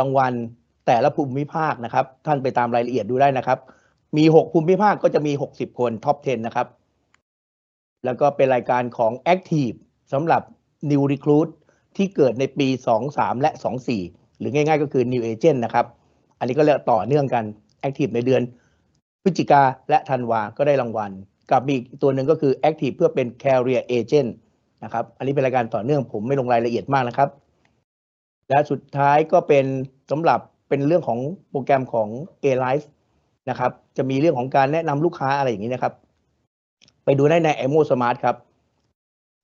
รางวัลแต่ละภูมิภาคนะครับ ท่านไปตามรายละเอียดดูได้นะครับ มี 6 ภูมิภาคก็จะมี 60 คนท็อป 10 นะครับ แล้วก็เป็นรายการของ Active สำหรับ New Recruit ที่เกิดในปี 23 และ 24 หรือง่ายๆก็คือ New Agent นะครับ อันนี้ก็เรียกต่อเนื่องกัน Active ในเดือนพฤศจิกาและธันวาก็ได้รางวัล กับมีอีกตัวหนึ่งก็คือ Active เพื่อเป็น Career Agent นะครับ อันนี้เป็นรายการต่อเนื่องผมไม่ลงรายละเอียดมากนะครับ และสุดท้ายก็เป็นสำหรับเป็นเรื่องของโปรแกรมของ A Life นะครับ จะมีเรื่องของการแนะนำลูกค้าอะไรอย่างนี้นะครับ ไปดูได้ใน a m o Smart ครับ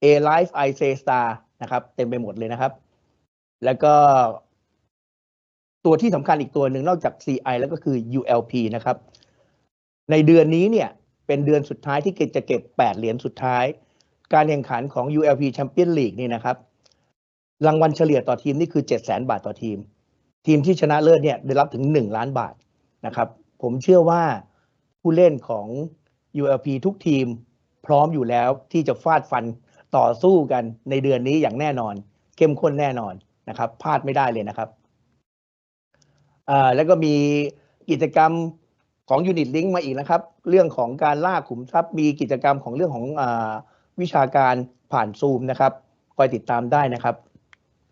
A Life I Say Star นะครับ เต็มไปหมดเลยนะครับ แล้วก็ ตัวที่สำคัญอีกตัวหนึ่งนอกจาก CI แล้วก็คือ ULP นะครับ ในเดือนนี้เนี่ยเป็นเดือนสุดท้ายที่จะเก็บ 8 เหรียญสุดท้าย การแข่งขันของ ULP Champion League นี่นะครับ รางวัลเฉลี่ยต่อทีมนี่คือ 7 0 0 0 0 0 บาทต่อทีม ทีมที่ชนะเลิศเนี่ยได้รับถึง 1 ล้านบาทนะครับ ผมเชื่อว่าผู้เล่นของ ULP ทุกทีมพร้อมอยู่แล้วที่จะฟาดฟันต่อสู้กันในเดือนนี้อย่างแน่นอน เข้มข้นแน่นอนนะครับพลาดไม่ได้เลยนะครับอ่าแล้วก็มีกิจกรรมของ Unit Link มาอีกนะครับ เรื่องของการล่าขุมทรัพย์มีกิจกรรมของเรื่องของอาวิชาการผ่านซูมนะครับคอยติดตามได้นะครับ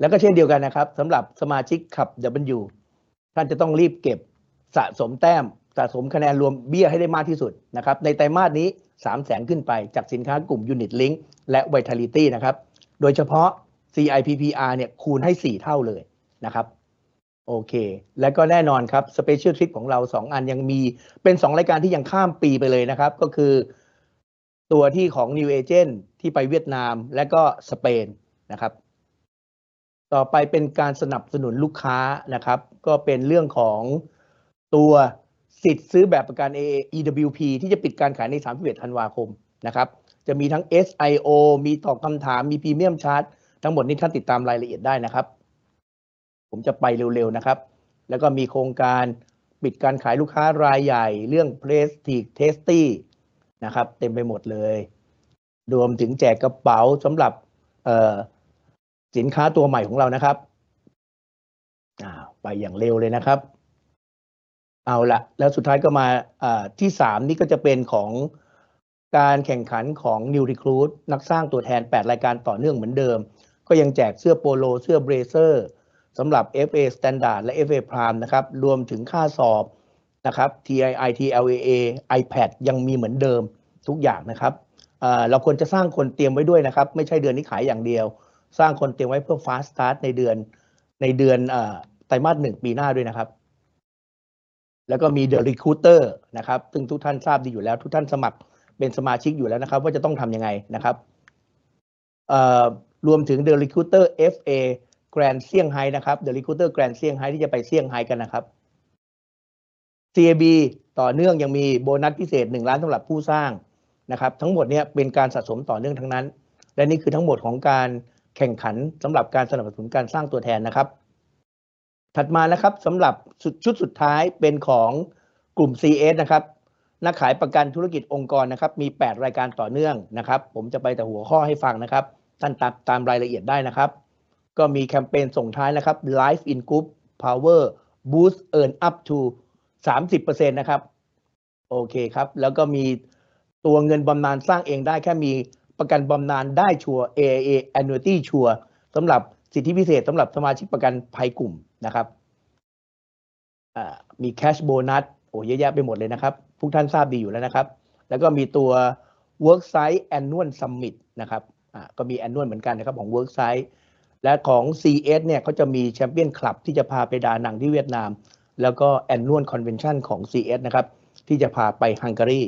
แล้วก็เช่นเดียวกันนะครับสำหรับสมาชิกขับ W ท่านจะต้องรีบเก็บสะสมแต้มสะสมคะแนนรวมเบี้ยให้ได้มากที่สุดนะครับในไตรมาสนี้ 3 0 0แสนขึ้นไปจากสินค้ากลุ่ม Unit Link และ Vitality นะครับ โดยเฉพาะ CIPPR เนี่ยคูณให้ 4 เท่าเลยนะครับโอเค และก็แน่นอนครับ Special Trip ของเรา 2 อันยังมีเป็น 2 รายการที่ยังข้ามปีไปเลยนะครับ ก็คือตัวที่ของ New Agent ที่ไปเวียดนามและก็สเปนนะครับ ต่อไปเป็นการสนับสนุนลูกค้านะครับ ก็เป็นเรื่องของตัวสิทธิ์ซื้อแบบประกัน EWP ที่จะปิดการขายใน 31 ธันวาคมนะครับ จะมีทั้ง SIO มีตอบคำถาม มีพรีเมียมชาร์จทั้งหมดนี้ท่านติดตามรายละเอียดได้นะครับ ผมจะไปเร็วๆนะครับ แล้วก็มีโครงการปิดการขายลูกค้ารายใหญ่ เรื่อง Prestige Tasty นะครับ เต็มไปหมดเลย รวมถึงแจกกระเป๋าสำหรับ สินค้าตัวใหม่ของเรานะครับไปอย่างเร็วเลยนะครับ เอาละแล้วสุดท้ายก็มาที่สามนี่ก็จะเป็นของการแข่งขันของ New Recruit นักสร้างตัวแทน 8 รายการต่อเนื่องเหมือนเดิม ก็ยังแจกเสื้อโปโล เสื้อเบรเซอร์สำหรับ FA Standard และ FA Prime นะครับ รวมถึงค่าสอบนะครับ TII TLAA iPad ยังมีเหมือนเดิมทุกอย่างนะครับ เราควรจะสร้างคนเตรียมไว้ด้วยนะครับ ไม่ใช่เดือนนี้ขายอย่างเดียว สร้างคนเตรียมไว้เพื่อ Fast Start ในเดือนในเดือนไตรมาสหนึ่งปีหน้าด้วยนะครับ แล้วก็มี The Recruiter นะครับ ซึ่งทุกท่านทราบดีอยู่แล้ว ทุกท่านสมัครเป็นสมาชิกอยู่แล้วนะครับ ว่าจะต้องทำยังไงนะครับรวมถึง The Recruiter FA Grand เซี่ยงไฮ้นะครับ The Recruiter Grand เซี่ยงไฮ้ที่จะไปเซี่ยงไฮ้กันนะครับ CAB ต่อเนื่องยังมีโบนัสพิเศษ 1 ล้านสำหรับผู้สร้างนะครับ ทั้งหมดนี้เป็นการสะสมต่อเนื่องทั้งนั้น และนี่คือทั้งหมดของการ แข่งขันสำหรับการสนับสนุนการสร้างตัวแทนนะครับ ถัดมานะครับสำหรับชุดสุดท้ายเป็นของกลุ่ม CS นะครับนักขายประกันธุรกิจองค์กรนะครับ มี 8 รายการต่อเนื่องนะครับ ผมจะไปแต่หัวข้อให้ฟังนะครับ ท่านตามตามรายละเอียดได้นะครับ ก็มีแคมเปญส่งท้ายนะครับ Life in Group Power Boost Earn Up to 30%นะครับ โอเคครับ แล้วก็มีตัวเงินบำนาญสร้างเองได้แค่มี ประกันบำนาญได้ชัวร์ AIA Annuity ชัวร์สำหรับสิทธิพิเศษสำหรับสมาชิกประกันภัยกลุ่มนะครับมีแคชโบนัสโอ้เยอะแยะไปหมดเลยนะครับ ทุกท่านทราบดีอยู่แล้วนะครับ แล้วก็มีตัว Worksite Annual Summit นะครับก็มี Annual เหมือนกันนะครับของ Worksite และของ CS เนี่ยเขาจะมีแชมเปี้ยนคลับที่จะพาไปดานังที่เวียดนาม แล้วก็ Annual Convention ของ CS นะครับ ที่จะพาไปฮังการี